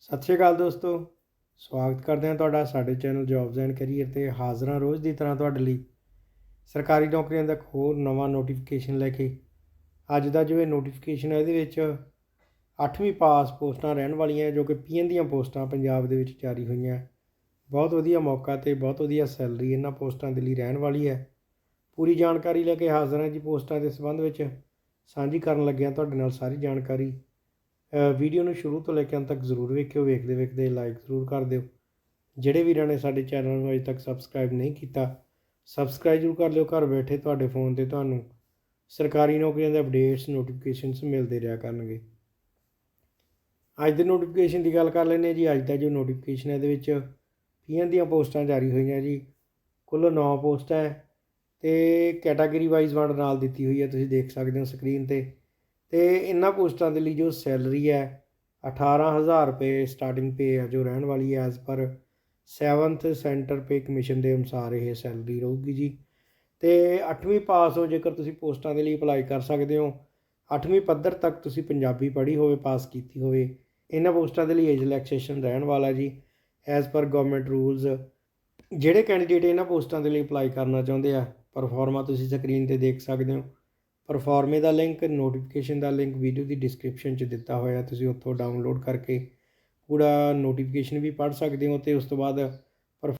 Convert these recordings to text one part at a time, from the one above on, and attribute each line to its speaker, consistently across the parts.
Speaker 1: ਸਤਿ ਸ਼੍ਰੀ ਅਕਾਲ ਦੋਸਤੋ। ਸਵਾਗਤ ਕਰਦੇ ਹਾਂ ਤੁਹਾਡਾ ਸਾਡੇ ਚੈਨਲ ਜੌਬਸ ਐਂਡ ਕੈਰੀਅਰ ਤੇ ਹਾਜ਼ਰਾਂ ਰੋਜ਼ ਦੀ ਤਰ੍ਹਾਂ ਤੁਹਾਡੇ ਲਈ। ਸਰਕਾਰੀ ਨੌਕਰੀਆਂ ਦਾ ਇੱਕ ਹੋਰ ਨਵਾਂ ਨੋਟੀਫਿਕੇਸ਼ਨ ਲੈ ਕੇ ਅੱਜ ਦਾ ਜੋ ਇਹ ਨੋਟੀਫਿਕੇਸ਼ਨ ਹੈ ਇਹਦੇ ਵਿੱਚ 8ਵੀਂ ਪਾਸ ਪੋਸਟਾਂ ਰਹਿਣ ਵਾਲੀਆਂ ਜੋ ਕਿ ਪੀਐਨ ਦੀਆਂ ਪੋਸਟਾਂ ਪੰਜਾਬ ਦੇ ਵਿੱਚ ਜਾਰੀ ਹੋਈਆਂ। ਬਹੁਤ ਵਧੀਆ ਮੌਕਾ ਤੇ ਬਹੁਤ ਵਧੀਆ ਸੈਲਰੀ ਇਹਨਾਂ ਪੋਸਟਾਂ ਦੇ ਲਈ ਰਹਿਣ ਵਾਲੀ ਹੈ। ਪੂਰੀ ਜਾਣਕਾਰੀ ਲੈ ਕੇ ਹਾਜ਼ਰ ਹਾਂ ਜੀ ਪੋਸਟਾਂ ਦੇ ਸੰਬੰਧ ਵਿੱਚ। ਸਾਂਝੀ ਕਰਨ ਲੱਗਿਆ ਤੁਹਾਡੇ ਨਾਲ ਸਾਰੀ ਜਾਣਕਾਰੀ। ਵੀਡੀਓ ਨੂੰ ਸ਼ੁਰੂ ਤੋਂ ਲੈ ਕੇ ਅੰਤ ਤੱਕ ਜ਼ਰੂਰ ਵੇਖਿਓ, ਵੇਖਦੇ ਵੇਖਦੇ ਲਾਈਕ ਜ਼ਰੂਰ ਕਰ ਦਿਓ। ਜਿਹੜੇ ਵੀਰਾਂ ਨੇ ਸਾਡੇ ਚੈਨਲ ਨੂੰ ਅਜੇ ਤੱਕ ਸਬਸਕ੍ਰਾਈਬ ਨਹੀਂ ਕੀਤਾ ਸਬਸਕ੍ਰਾਈਬ ਜ਼ਰੂਰ ਕਰ ਲਿਓ, ਘਰ ਬੈਠੇ ਤੁਹਾਡੇ ਫੋਨ ਤੇ ਤੁਹਾਨੂੰ ਸਰਕਾਰੀ ਨੌਕਰੀਆਂ ਦੇ ਅਪਡੇਟਸ ਨੋਟੀਫਿਕੇਸ਼ਨਸ ਮਿਲਦੇ ਰਿਹਾ ਕਰਨਗੇ। ਅੱਜ ਦੇ ਨੋਟੀਫਿਕੇਸ਼ਨ ਦੀ ਗੱਲ ਕਰ ਲੈਂਦੇ ਹਾਂ ਜੀ। ਅੱਜ ਦਾ ਜੋ ਨੋਟੀਫਿਕੇਸ਼ਨ ਹੈ, ਇਹਦੇ ਵਿੱਚ ਪੀਐਨ ਦੀਆਂ ਪੋਸਟਾਂ ਜਾਰੀ ਹੋਈਆਂ ਜੀ। ਕੁੱਲ 9 ਪੋਸਟਾਂ ਹੈ ਤੇ ਕੈਟਾਗਰੀ ਵਾਈਜ਼ ਵੰਡ ਨਾਲ ਦਿੱਤੀ ਹੋਈ ਹੈ। ਤੁਸੀਂ ਦੇਖ ਸਕਦੇ ਹੋ ਸਕਰੀਨ ਤੇ। ਤੇ ਇਹਨਾਂ ਪੋਸਟਾਂ ਦੇ ਲਈ ਜੋ ਸੈਲਰੀ ਹੈ 18000 ਰੁਪਏ ਸਟਾਰਟਿੰਗ ਪੇ ਹੈ, ਜੋ ਰਹਿਣ ਵਾਲੀ ਹੈ as per 7th centre pay commission ਦੇ ਅਨੁਸਾਰ ਇਹ ਸੈਲਰੀ ਰਹੂਗੀ ਜੀ। ਤੇ 8ਵੀਂ ਪਾਸ ਹੋ ਜੇਕਰ ਤੁਸੀਂ ਪੋਸਟਾਂ ਦੇ ਲਈ ਅਪਲਾਈ ਕਰ ਸਕਦੇ ਹੋ 8ਵੀਂ ਪੱਧਰ ਤੱਕ ਤੁਸੀਂ ਪੰਜਾਬੀ ਪੜ੍ਹੀ ਹੋਵੇ ਪਾਸ ਕੀਤੀ ਹੋਵੇ, ਇਹਨਾਂ ਪੋਸਟਾਂ ਦੇ ਲਈ ਏਜ ਰਿਲੈਕਸੇਸ਼ਨ ਰਹਿਣ ਵਾਲਾ ਜੀ ਐਜ਼ ਪਰ ਗਵਰਨਮੈਂਟ ਰੂਲਸ ਜਿਹੜੇ ਕੈਂਡੀਡੇਟ ਇਹਨਾਂ ਪੋਸਟਾਂ ਦੇ ਲਈ ਅਪਲਾਈ ਕਰਨਾ ਚਾਹੁੰਦੇ ਆ ਪਰਫਾਰਮਾ ਤੁਸੀਂ ਸਕਰੀਨ ਤੇ ਦੇਖ ਸਕਦੇ ਹੋ। ਪਰਫਾਰਮੇ ਦਾ ਲਿੰਕ, ਨੋਟੀਫਿਕੇਸ਼ਨ ਦਾ ਲਿੰਕ ਵੀਡੀਓ ਦੀ ਡਿਸਕ੍ਰਿਪਸ਼ਨ 'ਚ ਦਿੱਤਾ ਹੋਇਆ ਤੁਸੀਂ ਉੱਥੋਂ ਡਾਊਨਲੋਡ ਕਰਕੇ ਪੂਰਾ ਨੋਟੀਫਿਕੇਸ਼ਨ ਵੀ ਪੜ੍ਹ ਸਕਦੇ ਹੋ ਤੇ ਉਸ ਤੋਂ ਬਾਅਦ ਪਰ-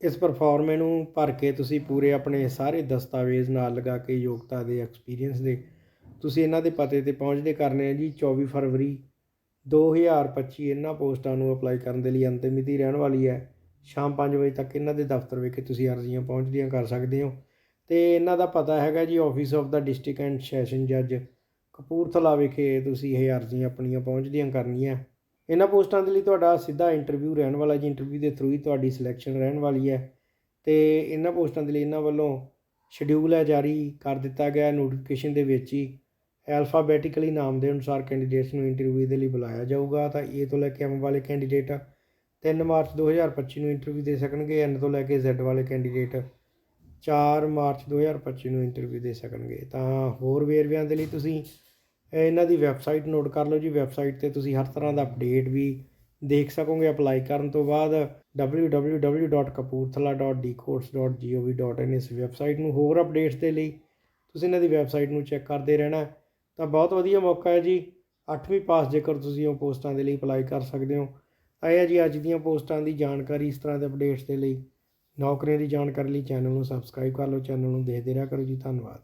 Speaker 1: ਇਸ ਪਰਫਾਰਮੇ ਨੂੰ ਭਰ ਕੇ ਤੁਸੀਂ ਪੂਰੇ ਆਪਣੇ ਸਾਰੇ ਦਸਤਾਵੇਜ਼ ਨਾਲ ਲਗਾ ਕੇ ਯੋਗਤਾ ਦੇ ਐਕਸਪੀਰੀਅੰਸ ਦੇ, ਤੁਸੀਂ ਇਹਨਾਂ ਦੇ ਪਤੇ ਤੇ ਪਹੁੰਚਦੇ ਕਰਨੇ ਆ ਜੀ। 24 ਫਰਵਰੀ 2025 ਇਹਨਾਂ ਪੋਸਟਾਂ ਨੂੰ ਅਪਲਾਈ ਕਰਨ ਦੇ ਲਈ ਅੰਤਿਮ ਮਿਤੀ ਰਹਿਣ ਵਾਲੀ ਹੈ। ਸ਼ਾਮ 5 ਵਜੇ ਤੱਕ ਇਹਨਾਂ ਦੇ ਦਫ਼ਤਰ ਵਿਖੇ ਤੁਸੀਂ ਅਰਜ਼ੀਆਂ ਪਹੁੰਚਦੀਆਂ ਕਰ ਸਕਦੇ ਹੋ। ਤੇ ਇਹਨਾਂ ਦਾ ਪਤਾ ਹੈਗਾ ਜੀ ਆਫਿਸ ਆਫ ਦਾ ਡਿਸਟ੍ਰਿਕਟ ਐਂਡ ਸੈਸ਼ਨ ਜੱਜ ਕਪੂਰਥਲਾ ਵਿਖੇ ਤੁਸੀਂ ਇਹ ਅਰਜ਼ੀਆਂ ਆਪਣੀਆਂ ਪਹੁੰਚਦੀਆਂ ਕਰਨੀਆਂ। ਇਹਨਾਂ ਪੋਸਟਾਂ ਦੇ ਲਈ ਤੁਹਾਡਾ ਸਿੱਧਾ ਇੰਟਰਵਿਊ ਰਹਿਣ ਵਾਲਾ ਜੀ ਇੰਟਰਵਿਊ ਦੇ ਥਰੂ ਹੀ ਤੁਹਾਡੀ ਸਿਲੈਕਸ਼ਨ ਰਹਿਣ ਵਾਲੀ ਹੈ। ਤੇ ਇਹਨਾਂ ਪੋਸਟਾਂ ਦੇ ਲਈ ਇਹਨਾਂ ਵੱਲੋਂ ਸ਼ਡਿਊਲ ਹੈ ਜਾਰੀ ਕਰ ਦਿੱਤਾ ਗਿਆ ਨੋਟੀਫਿਕੇਸ਼ਨ ਦੇ ਵਿੱਚ ਹੀ ਐਲਫਾਬੈਟਿਕਲੀ ਨਾਮ ਦੇ ਅਨੁਸਾਰ ਕੈਂਡੀਡੇਟਸ ਨੂੰ ਇੰਟਰਵਿਊ ਦੇ ਲਈ ਬੁਲਾਇਆ ਜਾਊਗਾ। ਤਾਂ ਏ ਤੋਂ ਲੈ ਕੇ ਐਮ ਵਾਲੇ ਕੈਂਡੀਡੇਟ 3 ਮਾਰਚ 2025 ਨੂੰ ਇੰਟਰਵਿਊ ਦੇ ਸਕਣਗੇ ਐਨ ਤੋਂ ਲੈ ਕੇ ਜ਼ੈਡ ਵਾਲੇ ਕੈਂਡੀਡੇਟ 4 ਮਾਰਚ 2025 ਨੂੰ ਇੰਟਰਵਿਊ ਦੇ ਸਕਣਗੇ। ਤਾਂ ਹੋਰ ਵੇਰਵਿਆਂ ਦੇ ਲਈ ਤੁਸੀਂ ਇਹਨਾਂ ਦੀ ਵੈਬਸਾਈਟ ਨੋਟ ਕਰ ਲਓ ਜੀ। ਵੈਬਸਾਈਟ ਤੇ ਤੁਸੀਂ ਹਰ ਤਰ੍ਹਾਂ ਦਾ ਅਪਡੇਟ ਵੀ ਦੇਖ ਸਕੋਗੇ ਅਪਲਾਈ ਕਰਨ ਤੋਂ ਬਾਅਦ www.kapurthala.dcourse.gov.in ਇਸ ਵੈਬਸਾਈਟ ਨੂੰ ਹੋਰ ਅਪਡੇਟਸ ਦੇ ਲਈ ਤੁਸੀਂ ਇਹਨਾਂ ਦੀ ਵੈਬਸਾਈਟ ਨੂੰ ਚੈੱਕ ਕਰਦੇ ਰਹਿਣਾ। ਤਾਂ ਬਹੁਤ ਵਧੀਆ ਮੌਕਾ ਹੈ ਜੀ। 8ਵੀਂ ਪਾਸ ਜੇਕਰ ਤੁਸੀਂ ਉਹ ਪੋਸਟਾਂ ਦੇ ਲਈ ਅਪਲਾਈ ਕਰ ਸਕਦੇ ਹੋ। ਤਾਂ ਇਹ ਹੈ ਜੀ, ਅੱਜ ਦੀਆਂ ਪੋਸਟਾਂ ਦੀ ਜਾਣਕਾਰੀ ਇਸ ਤਰ੍ਹਾਂ ਦੇ ਅਪਡੇਟਸ ਦੇ ਲਈ। ਨੌਕਰੀਆਂ ਦੀ ਜਾਣਕਾਰੀ ਲਈ ਚੈਨਲ ਨੂੰ ਸਬਸਕ੍ਰਾਈਬ ਕਰ ਲਓ, ਚੈਨਲ ਨੂੰ ਦੇਖਦੇ ਰਿਹਾ ਕਰੋ ਜੀ, ਧੰਨਵਾਦ।